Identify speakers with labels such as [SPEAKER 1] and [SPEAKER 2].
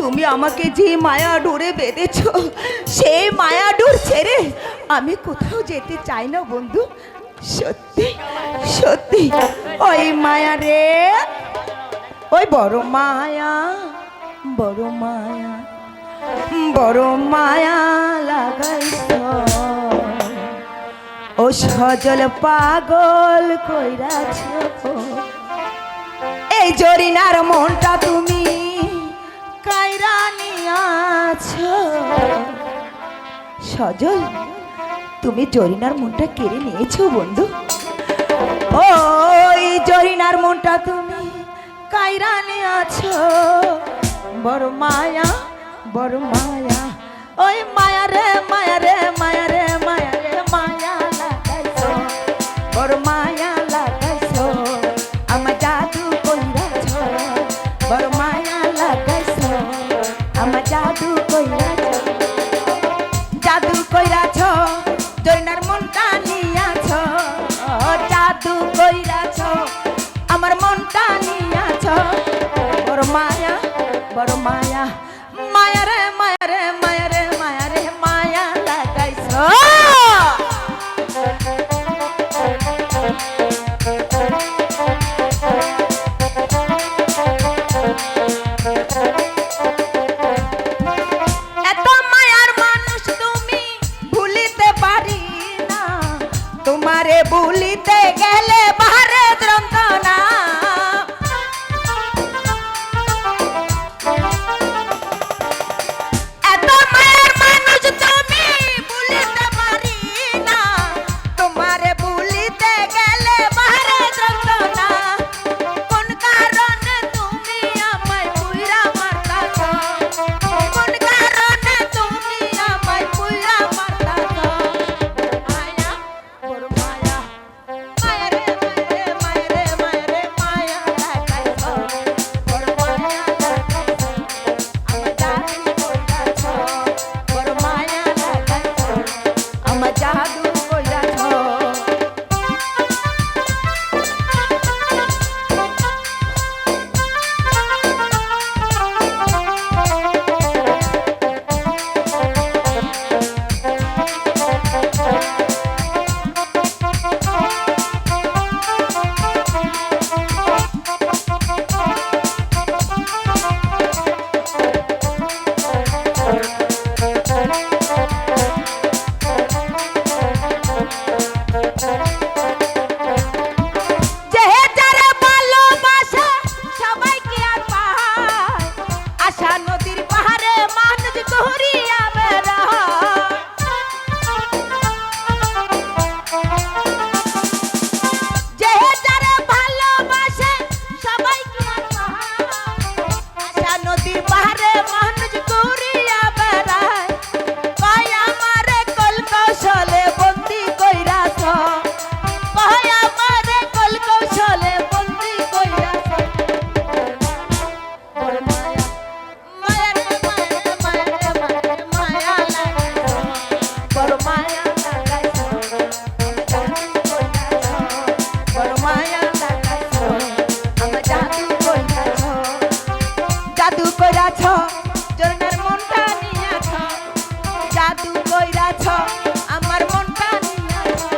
[SPEAKER 1] তুমি আমাকে যে মায়া ডোরে বেঁধেছ, সেই মায়া ডোর ছেড়ে আমি কোথাও যেতে চাই না বন্ধু। সত্যি সত্যি। ওই মায়া রে, ওই বড় মায়া বড় মায়া বড় মায়া লাগাইছ। ও সজল পাগল কইরাছ। এই জরিনার মনটা তুমি সজল, তুমি জরিনার মনটা কেড়ে নিয়েছো বন্ধু। ওই জরিনার মনটা তুমি কায়রা আছো বড় মায়া বড় মায়া, ওই মায়া রে মায়া রে মায়া রে। বড় মায়া মায়া রে মায়া রে মায়া রে মায়া রে, মায়া লাগাইছ। এত মায়ার মানুষ তুমি ভুলিতে পারি না। তোমারে ভুলিতে গেলে I talk.